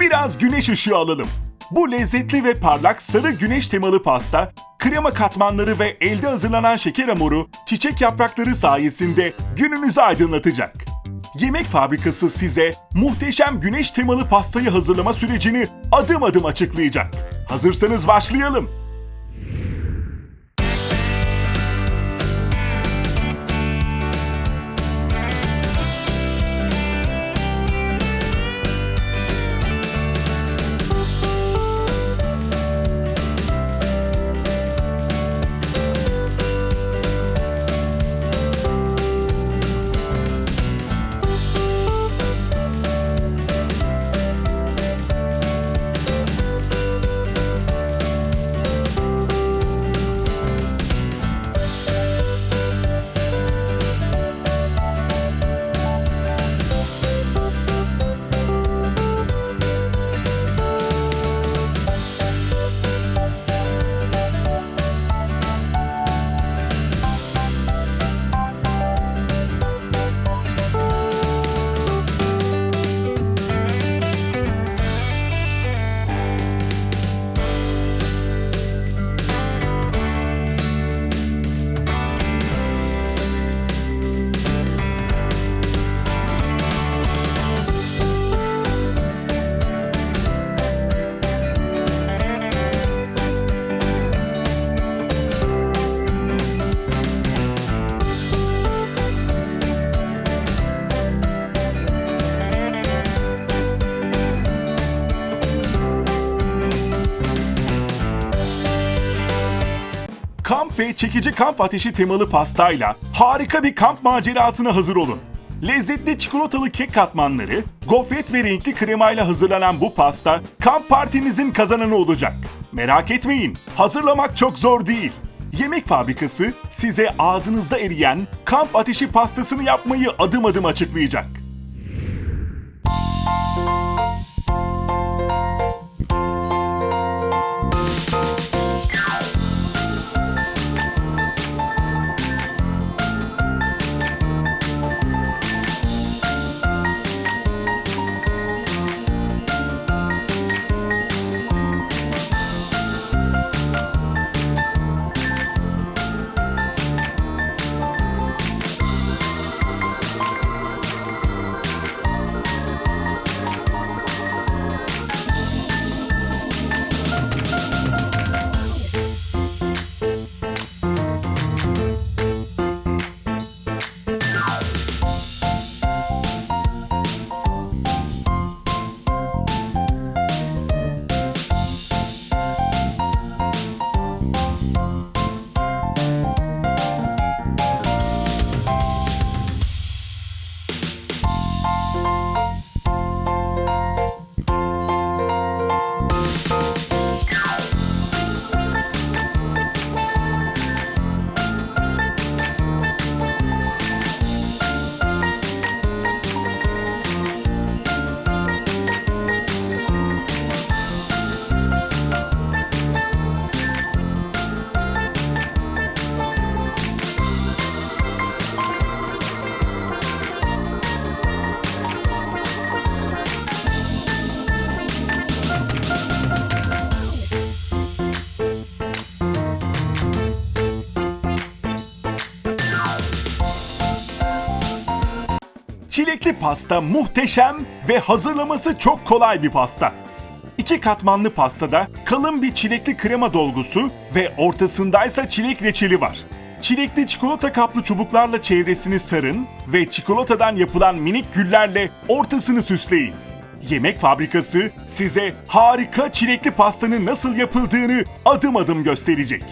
Biraz güneş ışığı alalım. Bu lezzetli ve parlak sarı güneş temalı pasta, krema katmanları ve elde hazırlanan şeker hamuru, çiçek yaprakları sayesinde gününüzü aydınlatacak. Yemek fabrikası size muhteşem güneş temalı pastayı hazırlama sürecini adım adım açıklayacak. Hazırsanız başlayalım. Kamp ve çekici kamp ateşi temalı pastayla harika bir kamp macerasına hazır olun. Lezzetli çikolatalı kek katmanları, gofret ve renkli kremayla hazırlanan bu pasta kamp partinizin kazananı olacak. Merak etmeyin, hazırlamak çok zor değil. Yemek fabrikası size ağzınızda eriyen kamp ateşi pastasını yapmayı adım adım açıklayacak. Çilekli pasta muhteşem ve hazırlaması çok kolay bir pasta. İki katmanlı pastada kalın bir çilekli krema dolgusu ve ortasındaysa çilek reçeli var. Çilekli çikolata kaplı çubuklarla çevresini sarın ve çikolatadan yapılan minik güllerle ortasını süsleyin. Yemek fabrikası size harika çilekli pastanın nasıl yapıldığını adım adım gösterecek.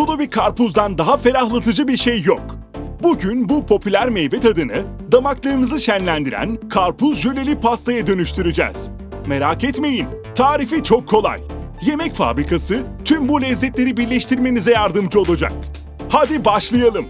Sulu bir karpuzdan daha ferahlatıcı bir şey yok. Bugün bu popüler meyve tadını damaklarınızı şenlendiren karpuz jöleli pastaya dönüştüreceğiz. Merak etmeyin, tarifi çok kolay. Yemek fabrikası tüm bu lezzetleri birleştirmenize yardımcı olacak. Hadi başlayalım.